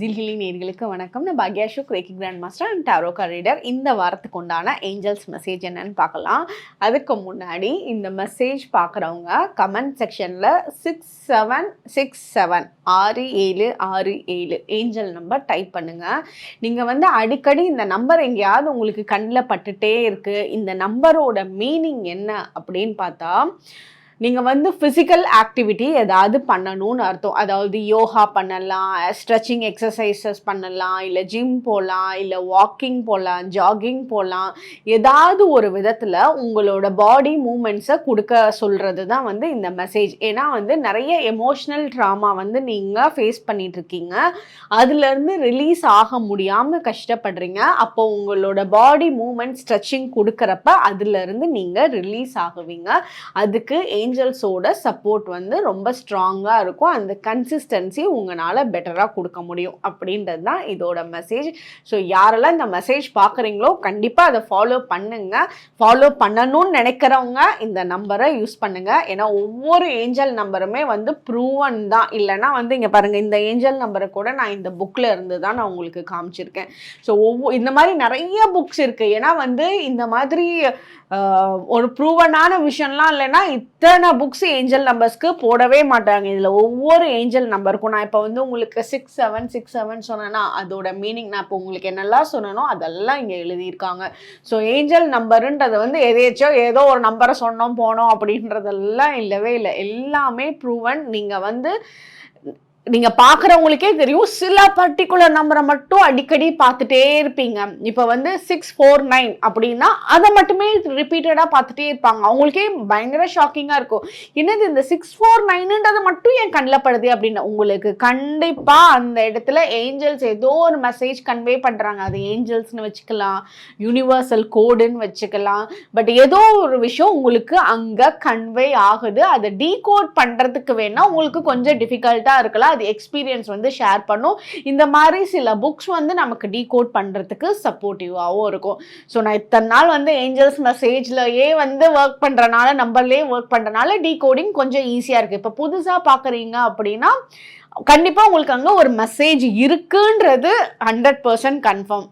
ஜில்ஹிலி நேர்களுக்கு வணக்கம். நான் பாக்யாஷு reiki grand master and tarot reader இந்த வாரத்துக்கு உண்டான ஏஞ்சல்ஸ் மெசேஜ் என்னன்னு பார்க்கலாம். அதுக்கு முன்னாடி இந்த மெசேஜ் பார்க்குறவங்க கமெண்ட் செக்ஷனில் சிக்ஸ் செவன் சிக்ஸ் செவன் ஆறு ஏழு ஆறு ஏழு ஏஞ்சல் நம்பர் டைப் பண்ணுங்கள் நீங்கள் வந்து அடிக்கடி இந்த நம்பர் எங்கேயாவது உங்களுக்கு கண்ணில் பட்டுட்டே இருக்குது இந்த நம்பரோட மீனிங் என்ன அப்படின்னு பார்த்தா நீங்கள் வந்து ஃபிசிக்கல் ஆக்டிவிட்டி ஏதாவது பண்ணணும்னு அர்த்தம். அதாவது யோகா பண்ணலாம் ஸ்ட்ரெச்சிங் எக்ஸசைசஸ் பண்ணலாம் இல்லை ஜிம் போகலாம் இல்லை வாக்கிங் போகலாம் ஜாகிங் போகலாம் ஏதாவது ஒரு விதத்தில் உங்களோட பாடி மூமெண்ட்ஸை கொடுக்க சொல்கிறது தான் வந்து இந்த மெசேஜ் ஏன்னா வந்து நிறைய எமோஷ்னல் ட்ராமா வந்து நீங்கள் ஃபேஸ் பண்ணிகிட்ருக்கீங்க அதுலேருந்து ரிலீஸ் ஆக முடியாமல் கஷ்டப்படுறீங்க. அப்போ உங்களோட பாடி மூமெண்ட் ஸ்ட்ரெச்சிங் கொடுக்குறப்ப அதுலேருந்து நீங்கள் ரிலீஸ் ஆகுவீங்க. அதுக்கு ஏஞ்சல்ஸோட சப்போர்ட் வந்து ரொம்ப ஸ்ட்ராங்காக இருக்கும். அந்த கன்சிஸ்டன்சி உங்களால் பெட்டராக கொடுக்க முடியும். அப்படின்றது தான் இதோட மெசேஜ் ஸோ யாரெல்லாம் இந்த மெசேஜ் பார்க்குறீங்களோ கண்டிப்பாக அதை ஃபாலோ பண்ணுங்க. ஃபாலோ பண்ணணும்னு நினைக்கிறவங்க இந்த நம்பரை யூஸ் பண்ணுங்க. ஏன்னா ஒவ்வொரு ஏஞ்சல் நம்பருமே வந்து ப்ரூவன் தான். இல்லைன்னா வந்து இங்கே பாருங்கள் இந்த ஏஞ்சல் நம்பரை கூட நான் இந்த புக்கில் இருந்து தான் நான் உங்களுக்கு காமிச்சிருக்கேன். ஸோ ஒவ்வொரு இந்த மாதிரி நிறைய புக்ஸ் இருக்குது ஏன்னா வந்து இந்த மாதிரி ஒரு ப்ரூவனான விஷயம்லாம் இல்லைன்னா இத்தனை புக்ஸ் ஏஞ்சல் நம்பர்ஸ்க்கு போடவே மாட்டாங்க. இதில் ஒவ்வொரு ஏஞ்சல் நம்பருக்கும் நான் இப்போ வந்து உங்களுக்கு சிக்ஸ் செவன் சிக்ஸ் செவன் சொன்னேன்னா அதோட மீனிங் நான் இப்போ உங்களுக்கு என்னெல்லாம் சொன்னனோ அதெல்லாம் இங்கே எழுதியிருக்காங்க. ஸோ ஏஞ்சல் நம்பருன்றது வந்து எதேச்சோ ஏதோ ஒரு நம்பரை சொன்னோம் போனோம் அப்படின்றதெல்லாம் இல்லவே இல்லை. எல்லாமே ப்ரூவன் நீங்கள் வந்து நீங்க பார்க்குறவங்களுக்கே தெரியும். சில பர்டிகுலர் நம்பரை மட்டும் அடிக்கடி பார்த்துட்டே இருப்பீங்க. இப்போ வந்து சிக்ஸ் ஃபோர் நைன் அப்படின்னா அதை மட்டுமே ரிப்பீட்டடாக பார்த்துட்டே இருப்பாங்க. அவங்களுக்கே பயங்கர ஷாக்கிங்காக இருக்கும். என்னது இந்த சிக்ஸ் ஃபோர் நைனுன்றது மட்டும் என் கண்ணில் படுது அப்படின்னு? உங்களுக்கு கண்டிப்பாக அந்த இடத்துல ஏஞ்சல்ஸ் ஏதோ ஒரு மெசேஜ் கன்வே பண்ணுறாங்க அது ஏஞ்சல்ஸ்னு வச்சுக்கலாம். யூனிவர்சல் கோடுன்னு வச்சுக்கலாம். பட் ஏதோ ஒரு விஷயம் உங்களுக்கு அங்கே கன்வே ஆகுது. அதை டீகோட் பண்ணுறதுக்கு வேணால் உங்களுக்கு கொஞ்சம் டிஃபிகல்ட்டாக இருக்கலாம். அது எக்ஸ்பீரியன்ஸ் வந்து ஷேர் பண்ணும். இந்த மாதிரி சில புக்ஸ் வந்து நமக்கு டீகோட் பண்ணுறதுக்கு சப்போர்ட்டிவாகவும் இருக்கும். ஸோ நான் இத்தனை நாள் வந்து ஏஞ்சல்ஸ் மெசேஜ்லயே வந்து ஒர்க் பண்ணுறனால நம்பர்லேயே ஒர்க் பண்ணுறனால டீகோடிங் கொஞ்சம் ஈஸியாக இருக்குது இப்போ புதுசாக பார்க்குறீங்க அப்படின்னா கண்டிப்பாக உங்களுக்கு அங்கே ஒரு மெசேஜ் இருக்குன்றது ஹண்ட்ரட் பர்சன்ட் கன்ஃபார்ம்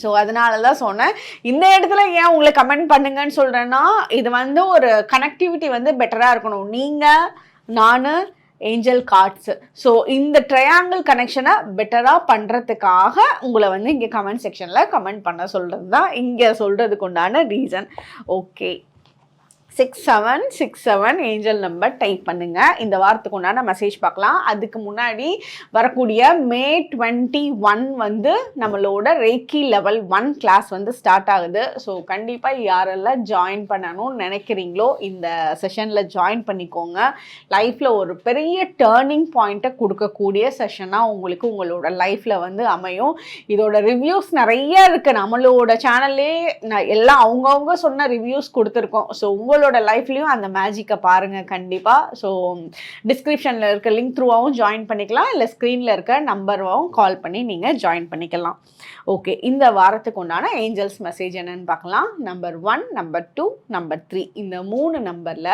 ஸோ அதனால தான் சொன்னேன். இந்த இடத்துல ஏன் உங்களை கமெண்ட் பண்ணுங்கன்னு சொல்கிறேன்னா இது வந்து ஒரு கனெக்டிவிட்டி வந்து பெட்டராக இருக்கணும். நீங்கள் நான் ஏஞ்சல் கார்ட்ஸு ஸோ இந்த ட்ரையாங்கிள் கனெக்ஷனை பெட்டராக பண்ணுறதுக்காக உங்களை வந்து இங்கே கமெண்ட் செக்ஷனில் கமெண்ட் பண்ண சொல்கிறது தான் இங்கே சொல்கிறதுக்கு உண்டான reason okay six seven six seven angel number type பண்ணுங்கள் இந்த வாரத்துக்கு உண்டான மெசேஜ் பார்க்கலாம். அதுக்கு முன்னாடி வரக்கூடிய மே டுவெண்ட்டி ஒன் வந்து நம்மளோட ரேக்கி லெவல் ஒன் கிளாஸ் வந்து ஸ்டார்ட் ஆகுது. ஸோ கண்டிப்பாக யாரெல்லாம் ஜாயின் பண்ணணும்னு நினைக்கிறீங்களோ இந்த செஷனில் ஜாயின் பண்ணிக்கோங்க. லைஃப்பில் ஒரு பெரிய டேர்னிங் பாயிண்ட்டை கொடுக்கக்கூடிய செஷனாக உங்களுக்கு உங்களோட லைஃப்பில் வந்து அமையும். இதோட ரிவ்யூஸ் நிறைய இருக்குது நம்மளோட சேனல்லே எல்லாம் அவங்கவுங்க சொன்ன ரிவ்யூஸ் கொடுத்துருக்கோம். ஸோ உங்களோட லைஃப்லேயும் அந்த மேஜிக்கை பாருங்கள் கண்டிப்பாக ஸோ டிஸ்கிரிப்ஷனில் இருக்க லிங்க் த்ரூவாகவும் ஜாயின் பண்ணிக்கலாம். இல்லை ஸ்க்ரீனில் இருக்க நம்பரும் கால் பண்ணி நீங்கள் ஜாயின் பண்ணிக்கலாம். ஓகே இந்த வாரத்துக்கு உண்டான ஏஞ்சல்ஸ் மெசேஜ் என்னன்னு பார்க்கலாம். Number one number two number three இந்த மூணு நம்பரில்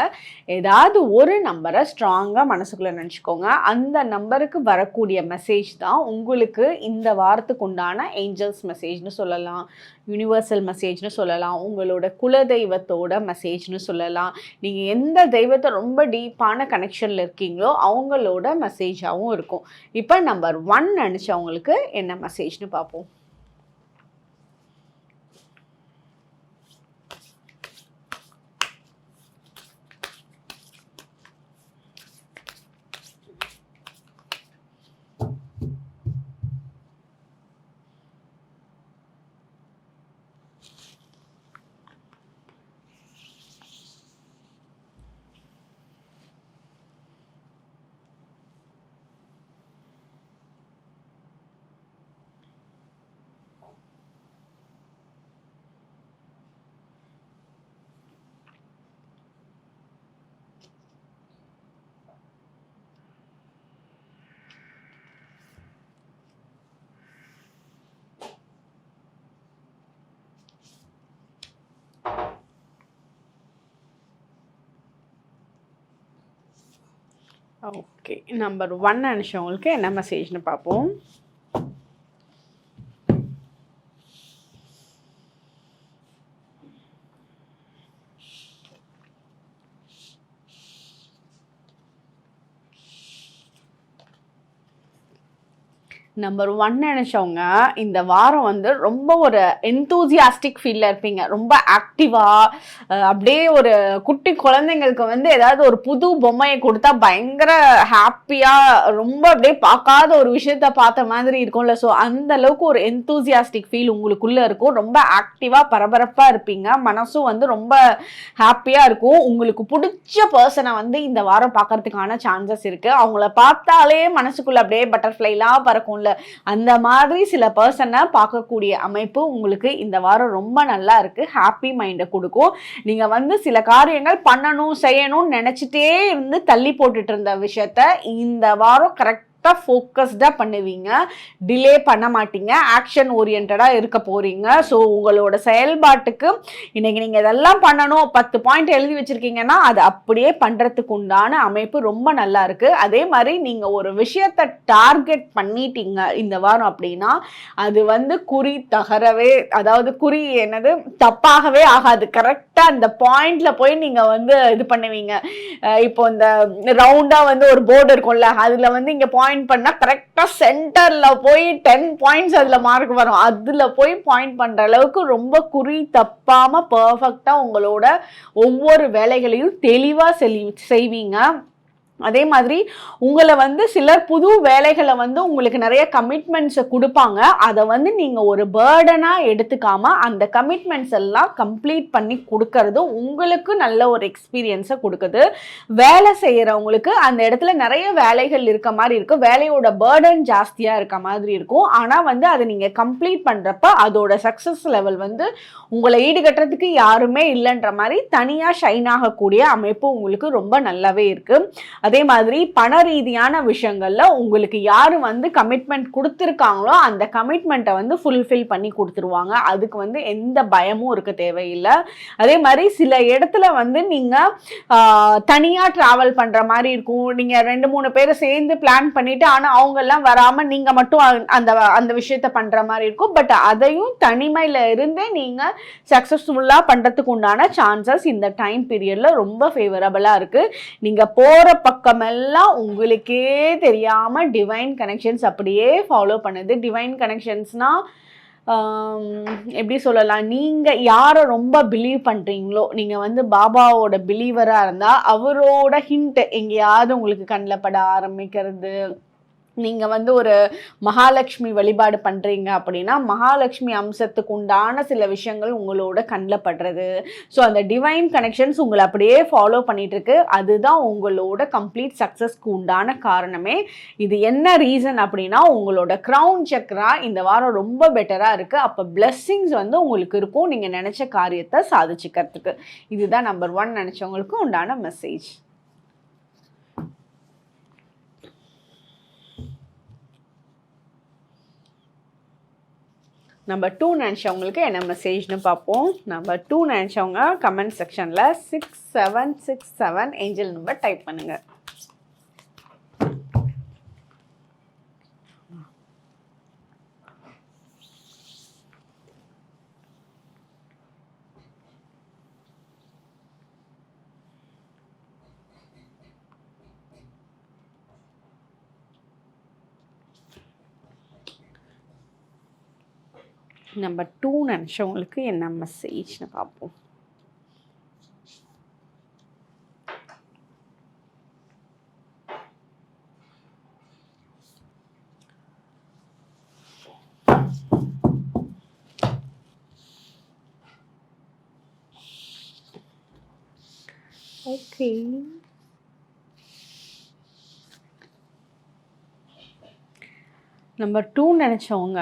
ஏதாவது ஒரு நம்பரை ஸ்ட்ராங்காக மனசுக்குள்ளே நினச்சிக்கோங்க. அந்த நம்பருக்கு வரக்கூடிய மெசேஜ் தான் உங்களுக்கு இந்த வாரத்துக்கு உண்டான ஏஞ்சல்ஸ் மெசேஜ்னு சொல்லலாம். யூனிவர்சல் மெசேஜ்னு சொல்லலாம். உங்களோட குலதெய்வத்தோட மெசேஜ்னு சொல்லலாம். நீங்கள் எந்த தெய்வத்தை ரொம்ப டீப்பான கனெக்ஷனில் இருக்கீங்களோ அவங்களோட மெசேஜாகவும் இருக்கும். இப்போ நம்பர் ஒன் நினச்சவங்களுக்கு என்ன மெசேஜ்னு பார்ப்போம். ஓகே நம்பர் ஒன் நினச்சவங்களுக்கு என்ன மெசேஜ்னு பார்ப்போம். நம்பர் ஒன் நினச்சவங்க இந்த வாரம் வந்து ரொம்ப ஒரு என்தூசியாஸ்டிக் ஃபீலில் இருப்பீங்க. ரொம்ப ஆக்டிவாக அப்படியே ஒரு குட்டி குழந்தைங்களுக்கு வந்து ஏதாவது ஒரு புது பொம்மையை கொடுத்தா பயங்கர ஹாப்பியாக ரொம்ப அப்படியே பார்க்காத ஒரு விஷயத்த பார்த்த மாதிரி இருக்கும்ல. ஸோ அந்த அளவுக்கு ஒரு என்தூசியாஸ்டிக் ஃபீல் உங்களுக்குள்ள இருக்கும். ரொம்ப ஆக்டிவாக பரபரப்பாக இருப்பீங்க. மனசும் வந்து ரொம்ப ஹாப்பியாக இருக்கும். உங்களுக்கு பிடிச்ச பர்சனை வந்து இந்த வாரம் பார்க்கறதுக்கான சான்சஸ் இருக்கு. அவங்கள பார்த்தாலே மனசுக்குள்ள அப்படியே பட்டர்ஃப்ளைலாம் பறக்கும்ல. அந்த மாதிரி சில பர்சனை பார்க்கக்கூடிய அமைப்பு உங்களுக்கு இந்த வாரம் ரொம்ப நல்லா இருக்கு. ஹாப்பி மைண்டை கொடுக்கும். நீங்க வந்து சில காரியங்கள் பண்ணணும் செய்யணும்னு நினைச்சிட்டே இருந்து தள்ளி போட்டுட்டு இருந்த விஷயத்த இந்த வாரம் கரெக்ட் கரெக்டாக ஃபோக்கஸ்டாக பண்ணுவீங்க. டிலே பண்ண மாட்டீங்க. ஆக்ஷன் ஓரியன்டாக இருக்க போகிறீங்க ஸோ உங்களோட செயல்பாட்டுக்கு இன்றைக்கி நீங்கள் இதெல்லாம் பண்ணணும். பத்து பாயிண்ட் எழுதி வச்சுருக்கீங்கன்னா அது அப்படியே பண்ணுறதுக்கு உண்டான அமைப்பு ரொம்ப நல்லா இருக்குது அதே மாதிரி நீங்கள் ஒரு விஷயத்தை டார்கெட் பண்ணிட்டீங்க இந்த வாரம் அப்படின்னா அது வந்து குறி தகரவே அதாவது குறி என்னது? தப்பாகவே ஆகாது. கரெக்டாக அந்த பாயிண்டில் போய் நீங்கள் வந்து இது பண்ணுவீங்க. இப்போ இந்த ரவுண்டாக வந்து ஒரு போர்டு இருக்கும்ல அதில் வந்து இங்கே பாயிண்ட் பாயிண்ட் பண்ணா கரெக்டா சென்டர்ல போய் டென் பாயிண்ட்ஸ் அதுல மார்க் வரும். அதுல போய் பாயிண்ட் பண்ற அளவுக்கு ரொம்ப குறி தப்பாம பர்ஃபெக்டா உங்களோட ஒவ்வொரு வேலைகளையும் தெளிவா செய்வீங்க. அதே மாதிரி உங்களை வந்து சிலர் புது வேலைகளை வந்து உங்களுக்கு நிறைய கமிட்மெண்ட்ஸை கொடுப்பாங்க. அதை வந்து நீங்கள் ஒரு பேர்டனாக எடுத்துக்காம அந்த கமிட்மெண்ட்ஸ் எல்லாம் கம்ப்ளீட் பண்ணி கொடுக்கறது உங்களுக்கு நல்ல ஒரு எக்ஸ்பீரியன்ஸை கொடுக்குது. வேலை செய்கிறவங்களுக்கு அந்த இடத்துல நிறைய வேலைகள் இருக்க மாதிரி இருக்கும். வேலையோட பேர்டன் ஜாஸ்தியாக இருக்க மாதிரி இருக்கும். ஆனால் வந்து அதை நீங்கள் கம்ப்ளீட் பண்ணுறப்ப அதோட சக்ஸஸ் லெவல் வந்து உங்களை ஈடுகட்டுறதுக்கு யாருமே இல்லைன்ற மாதிரி தனியாக ஷைன் ஆகக்கூடிய அமைப்பு உங்களுக்கு ரொம்ப நல்லாவே இருக்குது அதே மாதிரி பண ரீதியான விஷயங்கள்ல உங்களுக்கு யார் வந்து கமிட்மெண்ட் கொடுத்துருக்காங்களோ அந்த கமிட்மெண்ட்டை வந்து ஃபுல்ஃபில் பண்ணி கொடுத்துருவாங்க. அதுக்கு வந்து எந்த பயமும் இருக்க தேவையில்லை. அதே மாதிரி சில இடத்துல வந்து நீங்கள் தனியாக ட்ராவல் பண்ணுற மாதிரி இருக்கும். நீங்கள் ரெண்டு மூணு பேரை சேர்ந்து பிளான் பண்ணிவிட்டு ஆனால் அவங்கெல்லாம் வராமல் நீங்கள் மட்டும் அந்த அந்த விஷயத்த பண்ணுற மாதிரி இருக்கும். பட் அதையும் தனிமையில் இருந்தே நீங்கள் சக்ஸஸ்ஃபுல்லாக பண்ணுறதுக்கு உண்டான சான்சஸ் இந்த டைம் பீரியடில் ரொம்ப ஃபேவரபுளாக இருக்குது நீங்கள் போகிற பக்கம் பக்கமெல்லாம் உங்களுக்கே தெரியாமல் டிவைன் கனெக்ஷன்ஸ் அப்படியே ஃபாலோ பண்ணுது. டிவைன் கனெக்ஷன்ஸ்னால் எப்படி சொல்லலாம்? நீங்கள் யாரை ரொம்ப பிலீவ் பண்ணுறீங்களோ நீங்கள் வந்து பாபாவோட பிலீவராக இருந்தால் அவரோட ஹிண்ட் எங்கேயாவது உங்களுக்கு கண்ணில் பட ஆரம்பிக்கிறது. நீங்கள் வந்து ஒரு மகாலட்சுமி வழிபாடு பண்ணுறீங்க அப்படின்னா மகாலட்சுமி அம்சத்துக்கு உண்டான சில விஷயங்கள் உங்களோட கண்ணில் படுறது. ஸோ அந்த டிவைன் கனெக்ஷன்ஸ் உங்களை அப்படியே ஃபாலோ பண்ணிகிட்ருக்கு அதுதான் உங்களோட கம்ப்ளீட் சக்ஸஸ்க்கு உண்டான காரணமே. இது என்ன ரீசன் அப்படின்னா உங்களோட க்ரௌன் சக்ரா இந்த வாரம் ரொம்ப பெட்டராக இருக்குது அப்போ பிளெஸ்ஸிங்ஸ் வந்து உங்களுக்கு இருக்கும். நீங்கள் நினச்ச காரியத்தை சாதிச்சுக்கிறதுக்கு. இதுதான் நம்பர் ஒன் நினச்சவங்களுக்கு உண்டான மெசேஜ் நம்பர் டூ நினச்சவங்களுக்கு என்ன மெசேஜ்னு பார்ப்போம். நம்பர் டூ நினச்சவங்க கமெண்ட் செக்ஷனில் six seven six seven angel number type பண்ணுங்கள் நம்பர் டூ நினச்சவங்களுக்கு என்ன மெசேஜ்னு பார்ப்போம். ஓகே நம்பர் டூ நினச்சவங்க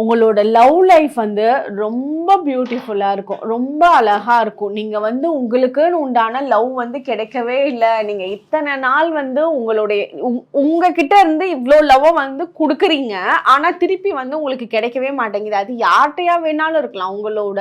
உங்களோட லவ் லைஃப் வந்து ரொம்ப பியூட்டிஃபுல்லாக இருக்கும். ரொம்ப அழகாக இருக்கும். நீங்கள் வந்து உங்களுக்குன்னு உண்டான லவ் வந்து கிடைக்கவே இல்லை. நீங்கள் இத்தனை நாள் வந்து உங்களுடைய உங்ககிட்ட இருந்து இவ்வளோ லவ்வை வந்து கொடுக்குறீங்க. ஆனால் திருப்பி வந்து உங்களுக்கு கிடைக்கவே மாட்டேங்குது. அது யார்கிட்டையா வேணாலும் இருக்கலாம். உங்களோட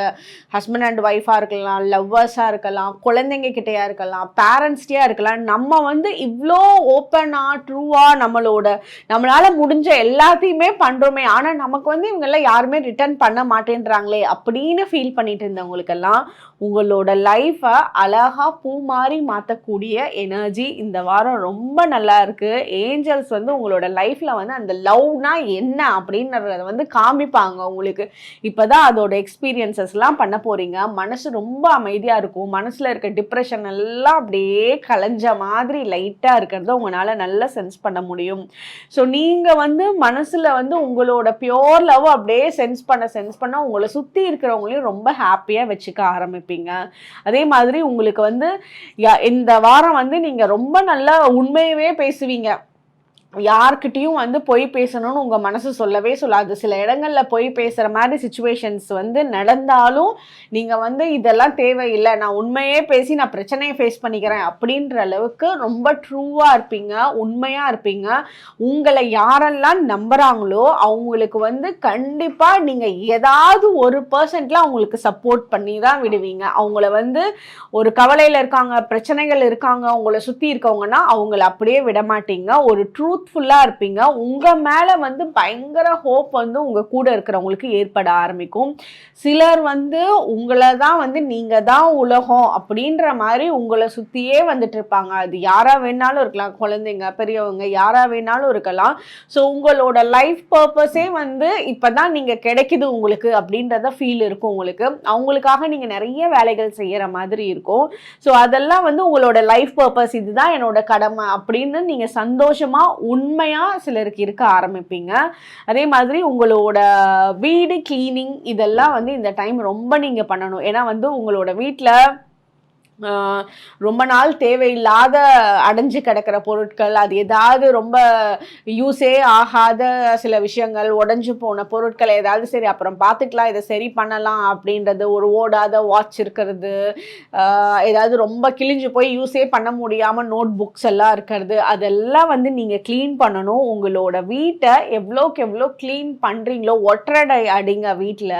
ஹஸ்பண்ட் அண்ட் ஒய்ஃபாக இருக்கலாம் லவ்வர்ஸாக இருக்கலாம் குழந்தைங்க கிட்டேயா இருக்கலாம் பேரண்ட்ஸ்டையாக இருக்கலாம். நம்ம வந்து இவ்வளோ ஓப்பனாக ட்ரூவாக நம்மளோட நம்மளால் முடிஞ்ச எல்லாத்தையுமே பண்ணுறோமே ஆனால் நமக்கு வந்து இவங்க எல்லாம் யாருமே ரிட்டர்ன் பண்ண மாட்டேன்றாங்களே அப்படின்னு ஃபீல் பண்ணிட்டு இருந்தவங்களுக்கெல்லாம் உங்களோட லைஃப்பை அழகாக பூ மாதிரி மாற்றக்கூடிய எனர்ஜி இந்த வாரம் ரொம்ப நல்லா இருக்குது ஏஞ்சல்ஸ் வந்து உங்களோட லைஃப்பில் வந்து அந்த லவ்னா என்ன அப்படின்றத வந்து காமிப்பாங்க உங்களுக்கு. இப்போ தான் அதோட எக்ஸ்பீரியன்சஸ்லாம் பண்ண போகிறீங்க மனசு ரொம்ப அமைதியாக இருக்கும். மனசில் இருக்க டிப்ரெஷன் எல்லாம் அப்படியே கலைஞ்ச மாதிரி லைட்டாக இருக்கிறத உங்களால் நல்லா சென்ஸ் பண்ண முடியும். ஸோ நீங்கள் வந்து மனசில் வந்து உங்களோட பியோர் லவ் அப்படியே சென்ஸ் பண்ண சென்ஸ் பண்ண உங்களை சுற்றி இருக்கிறவங்களையும் ரொம்ப ஹாப்பியாக வச்சுக்க ஆரம்பிப்பீங்க. அதே மாதிரி உங்களுக்கு வந்து யா- இந்த வாரம் வந்து நீங்கள் ரொம்ப நல்லா உண்மையவே பேசுவீங்க. யார்கிட்டையும் வந்து பொய் பேசணும்னு உங்கள் மனசு சொல்லவே சொல்லாது. சில இடங்களில் பொய் பேசுகிற மாதிரி சுச்சுவேஷன்ஸ் வந்து நடந்தாலும் நீங்கள் வந்து இதெல்லாம் தேவையில்லை. நான் உண்மையே பேசி நான் பிரச்சனையை ஃபேஸ் பண்ணிக்கிறேன் அப்படின்ற அளவுக்கு ரொம்ப ட்ரூவாக இருப்பீங்க உண்மையாக இருப்பீங்க. உங்களை யாரெல்லாம் நம்புகிறாங்களோ அவங்களுக்கு வந்து கண்டிப்பாக நீங்கள் ஏதாவது ஒரு பர்சன்ட்ல அவங்களுக்கு சப்போர்ட் பண்ணி தான் விடுவீங்க. அவங்கள வந்து ஒரு கவலையில் இருக்காங்க பிரச்சனைகள் இருக்காங்க உங்களை சுற்றி இருக்கவங்கன்னா அவங்கள அப்படியே விட மாட்டீங்க ஒரு ஹோப்ஃபுல்லாக இருப்பீங்க. உங்கள் மேலே வந்து பயங்கர ஹோப் வந்து உங்கள் கூட இருக்கிறவங்களுக்கு ஏற்பட ஆரம்பிக்கும். சிலர் வந்து உங்களை தான் வந்து நீங்கள் தான் உலகம் அப்படின்ற மாதிரி உங்களை சுற்றியே வந்துட்டு இருப்பாங்க. அது யாராக வேணாலும் இருக்கலாம் குழந்தைங்க பெரியவங்க யாராக வேணாலும் இருக்கலாம். ஸோ உங்களோட லைஃப் பர்பஸே வந்து இப்போ தான் நீங்கள் கிடைக்குது உங்களுக்கு அப்படின்றத ஃபீல் இருக்கும் உங்களுக்கு. அவங்களுக்காக நீங்கள் நிறைய வேலைகள் செய்கிற மாதிரி இருக்கும். ஸோ அதெல்லாம் வந்து உங்களோட லைஃப் பர்பஸ் இதுதான் என்னோட கடமை அப்படின்னு நீங்கள் சந்தோஷமாக உண்மையாக சிலருக்கு இருக்க ஆரம்பிப்பீங்க. அதே மாதிரி உங்களோட வீடு க்ளீனிங் இதெல்லாம் வந்து இந்த டைம் ரொம்ப நீங்கள் பண்ணணும். ஏன்னா வந்து உங்களோட வீட்டில் ரொம்ப நாள் தேவையில்லாத அடைஞ்சு கிடக்கிற பொருட்கள் அது ஏதாவது ரொம்ப யூஸே ஆகாத சில விஷயங்கள் உடஞ்சு போன பொருட்கள் ஏதாவது சரி அப்புறம் பார்த்துக்கலாம் இதை சரி பண்ணலாம் அப்படின்றது ஒரு ஓடாத வாட்ச் இருக்கிறது ஏதாவது ரொம்ப கிழிஞ்சு போய் யூஸே பண்ண முடியாமல் நோட் புக்ஸ் எல்லாம் இருக்கிறது அதெல்லாம் வந்து நீங்கள் க்ளீன் பண்ணணும். உங்களோட வீட்டை எவ்வளோக்கு எவ்வளோ க்ளீன் பண்ணுறீங்களோ ஒற்றடை அடிங்க வீட்டில்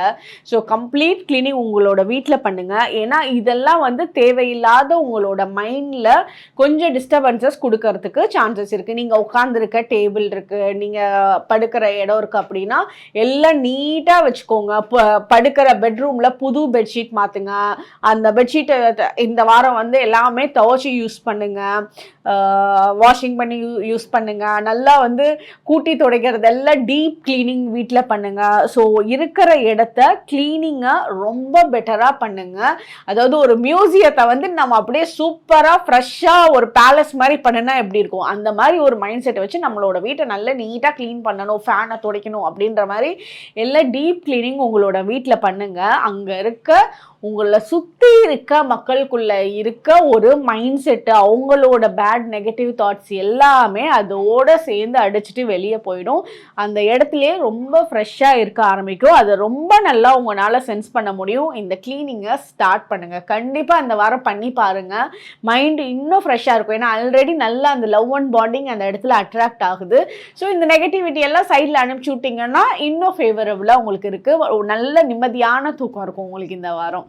ஸோ கம்ப்ளீட் க்ளீனிங் உங்களோட வீட்டில் பண்ணுங்கள் ஏன்னா இதெல்லாம் வந்து தேவை தேவையில்லாத உங்களோட மைண்டில் கொஞ்சம் டிஸ்டர்பன்சஸ் கொடுக்கறதுக்கு சான்சஸ் இருக்குது நீங்கள் உட்காந்துருக்க டேபிள் இருக்குது நீங்கள் படுக்கிற இடம் இருக்குது அப்படின்னா எல்லாம் நீட்டாக வச்சுக்கோங்க. ப- படுக்கிற பெட்ரூமில் புது பெட்ஷீட் மாற்றுங்க அந்த பெட்ஷீட்டை இந்த வாரம் வந்து எல்லாமே துவச்சி யூஸ் பண்ணுங்கள் வாஷிங் பண்ணி யூஸ் பண்ணுங்கள் நல்லா வந்து கூட்டி துடைக்கிறதெல்லாம் டீப் க்ளீனிங் வீட்டில் பண்ணுங்கள் ஸோ இருக்கிற இடத்த க்ளீனிங்கை ரொம்ப பெட்டராக பண்ணுங்கள் அதாவது ஒரு மியூசியத்தை வந்து வந்து நம்ம அப்படியே சூப்பராக ஃப்ரெஷ்ஷாக ஒரு பேலஸ் மாதிரி பண்ணுனா எப்படி இருக்கும்? அந்த மாதிரி ஒரு மைண்ட் செட்டை வச்சு நம்மளோட வீட்டை நல்லா நீட்டாக க்ளீன் பண்ணணும் ஃபேனை துடைக்கணும் அப்படின்ற மாதிரி எல்லாம் டீப் க்ளீனிங் உங்களோட வீட்டில் பண்ணுங்க. அங்கே இருக்க உங்களை சுற்றி இருக்க மக்களுக்குள்ளே இருக்க ஒரு மைண்ட் செட்டு அவங்களோட பேட் நெகட்டிவ் தாட்ஸ் எல்லாமே அதோட சேர்ந்து அடிச்சுட்டு வெளியே போயிடும். அந்த இடத்துலையே ரொம்ப ஃப்ரெஷ்ஷாக இருக்க ஆரம்பிக்கும். அதை ரொம்ப நல்லா உங்களால் சென்ஸ் பண்ண முடியும். இந்த க்ளீனிங்கை ஸ்டார்ட் பண்ணுங்கள் கண்டிப்பாக அந்த வாரம் பண்ணி பாருங்கள் மைண்டு இன்னும் ஃப்ரெஷ்ஷாக இருக்கும். ஏன்னா ஆல்ரெடி நல்லா அந்த லவ் அண்ட் பாண்டிங் அந்த இடத்துல அட்ராக்ட் ஆகுது. ஸோ இந்த நெகட்டிவிட்டி எல்லாம் சைடில் அனுப்பிச்சி விட்டிங்கன்னா இன்னும் ஃபேவரபுளாக உங்களுக்கு இருக்குது நல்ல நிம்மதியான தூக்கம் இருக்கும் உங்களுக்கு இந்த வாரம்.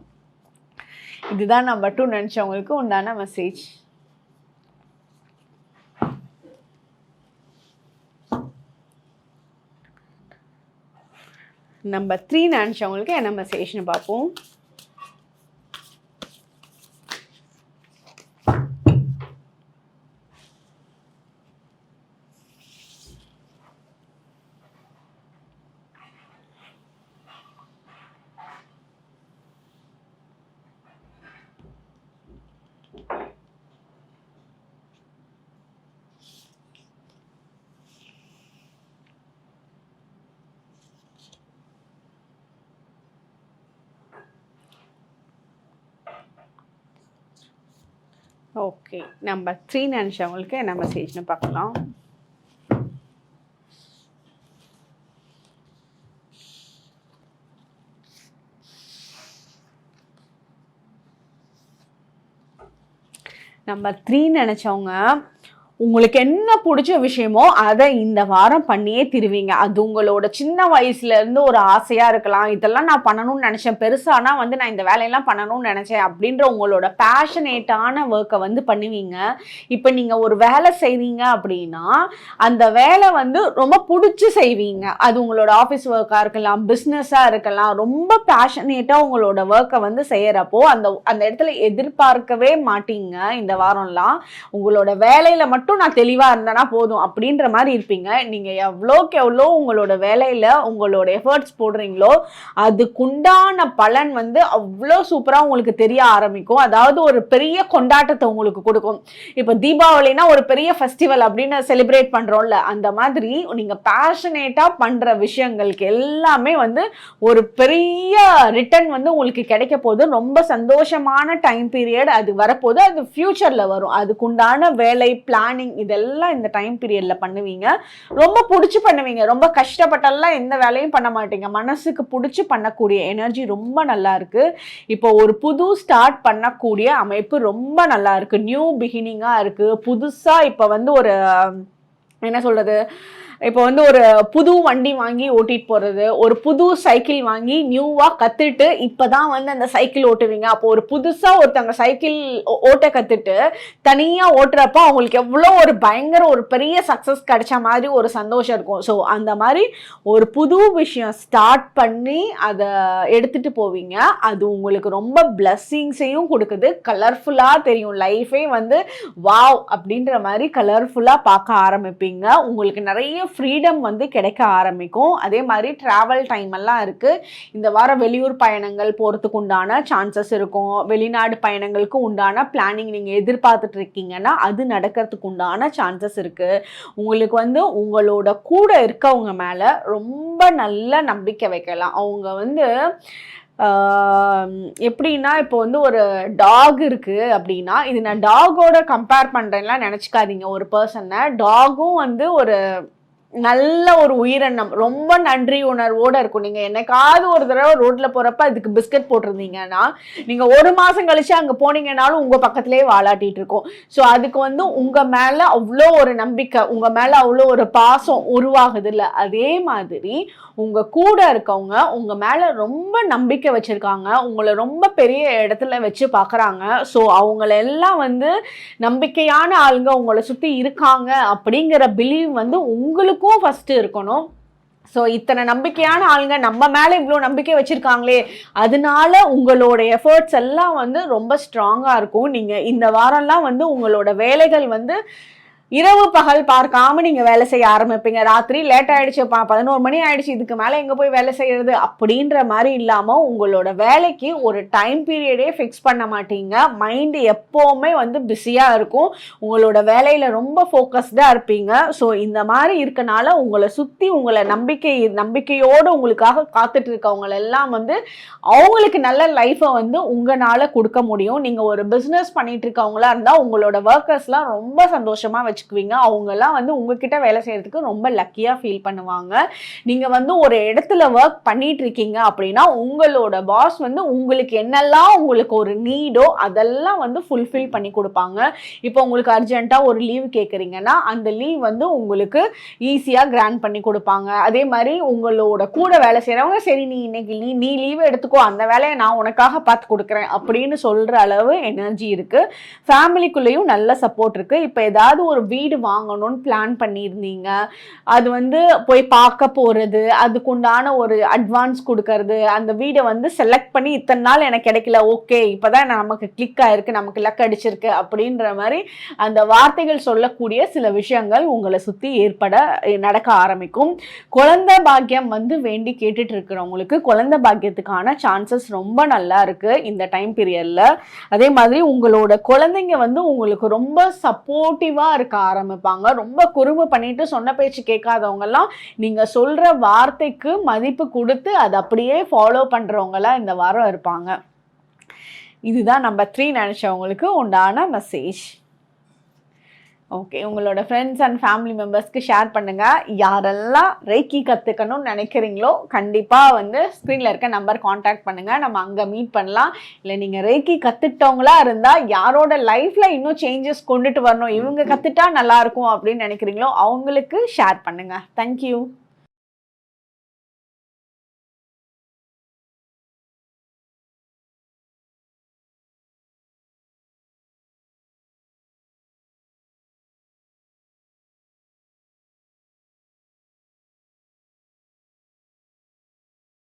இதுதான் நான் டூ நினச்சவங்களுக்கு உண்டான மெசேஜ் நம்பர் த்ரீ நினச்சவங்களுக்கு என்ன மெசேஜ்னு பார்ப்போம். ஓகே நம்பர் த்ரீ நினச்சவங்களுக்கு என்ன மெசேஜ்னு பார்க்கலாம். நம்பர் த்ரீ நினச்சவங்க உங்களுக்கு என்ன பிடிச்ச விஷயமோ அதை இந்த வாரம் பண்ணியே திருவீங்க. அது உங்களோட சின்ன வயசுலேருந்து ஒரு ஆசையாக இருக்கலாம். இதெல்லாம் நான் பண்ணணும்னு நினச்சேன். பெருசானா வந்து நான் இந்த வேலையெல்லாம் பண்ணணும்னு நினச்சேன். அப்படின்ற உங்களோட பேஷனேட்டான ஒர்க்கை வந்து பண்ணுவீங்க. இப்போ நீங்கள் ஒரு வேலை செய்வீங்க அப்படின்னா அந்த வேலை வந்து ரொம்ப பிடிச்சி செய்வீங்க. அது உங்களோட ஆஃபீஸ் ஒர்க்காக இருக்கலாம் பிஸ்னஸாக இருக்கலாம். ரொம்ப பேஷனேட்டாக உங்களோட ஒர்க்கை வந்து செய்கிறப்போ அந்த அந்த இடத்துல எதிர்பார்க்கவே மாட்டீங்க இந்த வாரம்லாம். உங்களோட வேலையில் மட்டும் நான் தெளிவாக இருந்தேன்னா போதும். அப்படின்ற மாதிரி இருப்பீங்க. நீங்கள் எவ்வளோக்கு எவ்வளோ உங்களோட வேலையில் உங்களோட எஃபர்ட்ஸ் போடுறீங்களோ அதுக்குண்டான பலன் வந்து அவ்வளோ சூப்பராக உங்களுக்கு தெரிய ஆரம்பிக்கும். அதாவது ஒரு பெரிய கொண்டாட்டத்தை உங்களுக்கு கொடுக்கும். இப்போ தீபாவளினா ஒரு பெரிய ஃபெஸ்டிவல் அப்படின்னு செலிப்ரேட் பண்ணுறோம்ல அந்த மாதிரி நீங்கள் பேஷனேட்டாக பண்ணுற விஷயங்களுக்கு எல்லாமே வந்து ஒரு பெரிய ரிட்டர்ன் வந்து உங்களுக்கு கிடைக்க போகுது. ரொம்ப சந்தோஷமான டைம் பீரியட் அது வரப்போது அது ஃப்யூச்சரில் வரும். அதுக்குண்டான வேலை பிளானிங் இதெல்லாம் இந்த டைம் பீரியட்ல பண்ணுவீங்க. ரொம்ப பிடிச்சி பண்ணுவீங்க. ரொம்ப கஷ்டப்பட்டெல்லாம் எந்த வேலையும் பண்ண மாட்டீங்க. மனசுக்கு பிடிச்சி பண்ணக்கூடிய எனர்ஜி ரொம்ப நல்லா இருக்கு. இப்போ ஒரு புது ஸ்டார்ட் பண்ணக்கூடிய அமைப்பு ரொம்ப நல்லா இருக்கு. நியூ பிகினிங்காக இருக்கு. புதுசாக இப்போ வந்து ஒரு என்ன சொல்றது இப்போ வந்து ஒரு புது வண்டி வாங்கி ஓட்டிட்டு போறது ஒரு புது சைக்கிள் வாங்கி நியூவா கத்துட்டு இப்பதான் வந்து அந்த சைக்கிள் ஓட்டுவீங்க. அப்போ ஒரு புதுசா ஒருத்தவங்க சைக்கிள் ஓட்ட கத்துட்டு தனியா ஓட்டுறப்போ அவங்களுக்கு எவ்வளோ ஒரு பயங்கர ஒரு பெரிய சக்சஸ் கிடைச்ச மாதிரி ஒரு சந்தோஷம் இருக்கும். ஸோ அந்த மாதிரி ஒரு புது விஷயம் ஸ்டார்ட் பண்ணி அதை எடுத்துட்டு போவீங்க. அது உங்களுக்கு ரொம்ப பிளஸ்ஸிங்ஸையும் கொடுக்குது. கலர்ஃபுல்லாக தெரியும். லைஃபே வந்து வாவ் அப்படின்ற மாதிரி கலர்ஃபுல்லாக பார்க்க ஆரம்பிப்பீங்க. உங்களுக்கு நிறைய ஃப்ரீடம் வந்து கிடைக்க ஆரம்பிக்கும். அதே மாதிரி ட்ராவல் டைம் எல்லாம் இருக்குது இந்த வாரம் வெளியூர் பயணங்கள் போகிறதுக்கு உண்டான சான்சஸ் இருக்கும். வெளிநாடு பயணங்களுக்கு உண்டான பிளானிங் நீங்கள் எதிர்பார்த்துட்டு இருக்கீங்கன்னா அது நடக்கிறதுக்கு உண்டான சான்சஸ் இருக்குது உங்களுக்கு வந்து உங்களோட கூட இருக்கவங்க மேலே ரொம்ப நல்ல நம்பிக்கை வைக்கலாம். அவங்க வந்து எப்படின்னா இப்போ வந்து ஒரு டாக் இருக்குது அப்படின்னா இது நான் டாகோட கம்பேர் பண்ணுறேன்லாம் நினச்சிக்காதீங்க. ஒரு பர்சனை டாகும் வந்து ஒரு நல்ல ஒரு உயிரினம் ரொம்ப நன்றி உணர்வோட இருக்கும். நீங்கள் என்னைக்காவது ஒரு தடவை ரோட்டில் போகிறப்ப அதுக்கு பிஸ்கட் போட்டிருந்தீங்கன்னா நீங்கள் ஒரு மாதம் கழிச்சு அங்கே போனீங்கன்னாலும் உங்கள் பக்கத்துலேயே வாலாட்டிட்டு இருக்கும். ஸோ அதுக்கு வந்து உங்கள் மேலே அவ்வளோ ஒரு நம்பிக்கை உங்கள் மேலே அவ்வளோ ஒரு பாசம் உருவாகுது இல்லை அதே மாதிரி உங்கள் கூட இருக்கவங்க உங்கள் மேலே ரொம்ப நம்பிக்கை வச்சுருக்காங்க. உங்களை ரொம்ப பெரிய இடத்துல வச்சு பார்க்குறாங்க ஸோ அவங்கள எல்லாம் வந்து நம்பிக்கையான ஆளுங்க உங்களை சுற்றி இருக்காங்க அப்படிங்கிற பிலீவ் வந்து உங்களுக்கு உங்களுக்கும் ஃபஸ்ட்டு இருக்கணும். ஸோ இத்தனை நம்பிக்கையான ஆளுங்க நம்ம மேலே இவ்வளோ நம்பிக்கை வச்சுருக்காங்களே அதனால உங்களோட எஃபர்ட்ஸ் எல்லாம் வந்து ரொம்ப ஸ்ட்ராங்காக இருக்கும். நீங்கள் இந்த வாரம்லாம் வந்து உங்களோட வேலைகள் வந்து இரவு பகல் பார்க்காம நீங்க வேலை செய்ய ஆரம்பிப்பீங்க. ராத்திரி லேட் ஆயிடுச்சு பா பதினோரு மணி ஆயிடுச்சு இதுக்கு மேல எங்க போய் வேலை செய்யறது? அப்படின்ற மாதிரி இல்லாம உங்களோட வேலைக்கு ஒரு டைம் பீரியடே ஃபிக்ஸ் பண்ண மாட்டீங்க. மைண்ட் எப்பவுமே வந்து பிஸியா இருக்கும். உங்களோட வேலையில ரொம்ப ஃபோக்கஸ்டா இருப்பீங்க. ஸோ இந்த மாதிரி இருக்கனால உங்களை சுத்தி உங்களை நம்பிக்கை நம்பிக்கையோடு உங்களுக்காக காத்துட்டு இருக்கவங்க எல்லாம் வந்து அவங்களுக்கு நல்ல லைஃப்பை வந்து உங்களால கொடுக்க முடியும். நீங்க ஒரு பிசினஸ் பண்ணிட்டு இருக்கவங்களா இருந்தா உங்களோட ஒர்க்கர்ஸ்லாம் ரொம்ப சந்தோஷமா வச்சுக்குவீங்க. அவங்கெல்லாம் வந்து உங்ககிட்ட வேலை செய்யறதுக்கு ரொம்ப லக்கியாக ஃபீல் பண்ணுவாங்க. நீங்கள் வந்து ஒரு இடத்துல ஒர்க் பண்ணிட்டு இருக்கீங்க அப்படின்னா உங்களோட பாஸ் வந்து உங்களுக்கு என்னெல்லாம் உங்களுக்கு ஒரு நீடோ அதெல்லாம் வந்து ஃபுல்ஃபில் பண்ணி கொடுப்பாங்க. இப்போ உங்களுக்கு அர்ஜென்ட்டாக ஒரு லீவ் கேட்குறீங்கன்னா அந்த லீவ் வந்து உங்களுக்கு ஈஸியாக கிராண்ட் பண்ணி கொடுப்பாங்க. அதே மாதிரி உங்களோட கூட வேலை செய்கிறவங்க சரி நீ இன்னைக்கு நீ நீ லீவ் எடுத்துக்கோ. அந்த வேலையை நான் உனக்காக பார்த்து கொடுக்குறேன். அப்படின்னு சொல்கிற அளவு எனர்ஜி இருக்குது ஃபேமிலிக்குள்ளேயும் நல்ல சப்போர்ட் இருக்குது இப்போ ஏதாவது ஒரு வீடு வாங்கணும்னு பிளான் பண்ணியிருந்தீங்க. அது வந்து போய் பார்க்க போகிறது அதுக்குண்டான ஒரு அட்வான்ஸ் கொடுக்கறது அந்த வீடை வந்து செலக்ட் பண்ணி இத்தனை நாள் எனக்கு கிடைக்கல. ஓகே இப்போ தான் நமக்கு கிளிக் ஆயிருக்கு நமக்கு லக் அடிச்சிருக்கு அப்படின்ற மாதிரி அந்த வார்த்தைகள் சொல்லக்கூடிய சில விஷயங்கள் உங்களை சுற்றி ஏற்பட நடக்க ஆரம்பிக்கும். குழந்தை பாக்கியம் வந்து வேண்டி கேட்டுட்டு இருக்கிறவங்களுக்கு குழந்தை பாக்கியத்துக்கான சான்சஸ் ரொம்ப நல்லா இருக்கு இந்த டைம் பீரியட்ல அதே மாதிரி உங்களோட குழந்தைங்க வந்து உங்களுக்கு ரொம்ப சப்போர்ட்டிவா இருக்காங்க. ஆரம்பிப்பாங்க. ரொம்ப குறும்பு பண்ணிட்டு சொன்ன பேச்சு கேட்காதவங்கெல்லாம் நீங்கள் நீங்க சொல்ற வார்த்தைக்கு மதிப்பு கொடுத்து அதை அப்படியே ஃபாலோ பண்ணுறவங்களாம் இந்த வாரம் இருப்பாங்க. இதுதான் நம்பர் த்ரீ நினைச்சவங்களுக்கு உண்டான மெசேஜ் ஓகே உங்களோட ஃப்ரெண்ட்ஸ் அண்ட் ஃபேமிலி மெம்பர்ஸ்க்கு ஷேர் பண்ணுங்கள் யாரெல்லாம் ரேக்கி கற்றுக்கணும்னு நினைக்கிறீங்களோ கண்டிப்பாக வந்து ஸ்க்ரீனில் இருக்க நம்பர் காண்டாக்ட் பண்ணுங்கள் நம்ம அங்கே மீட் பண்ணலாம். இல்லை நீங்கள் ரேக்கி கற்றுக்கிட்டவங்களா இருந்தால் யாரோட லைஃப்பில் இன்னும் சேஞ்சஸ் கொண்டுட்டு வரணும் இவங்க கற்றுட்டா நல்லாயிருக்கும் அப்படின்னு நினைக்கிறீங்களோ அவங்களுக்கு ஷேர் பண்ணுங்கள் தேங்க்யூ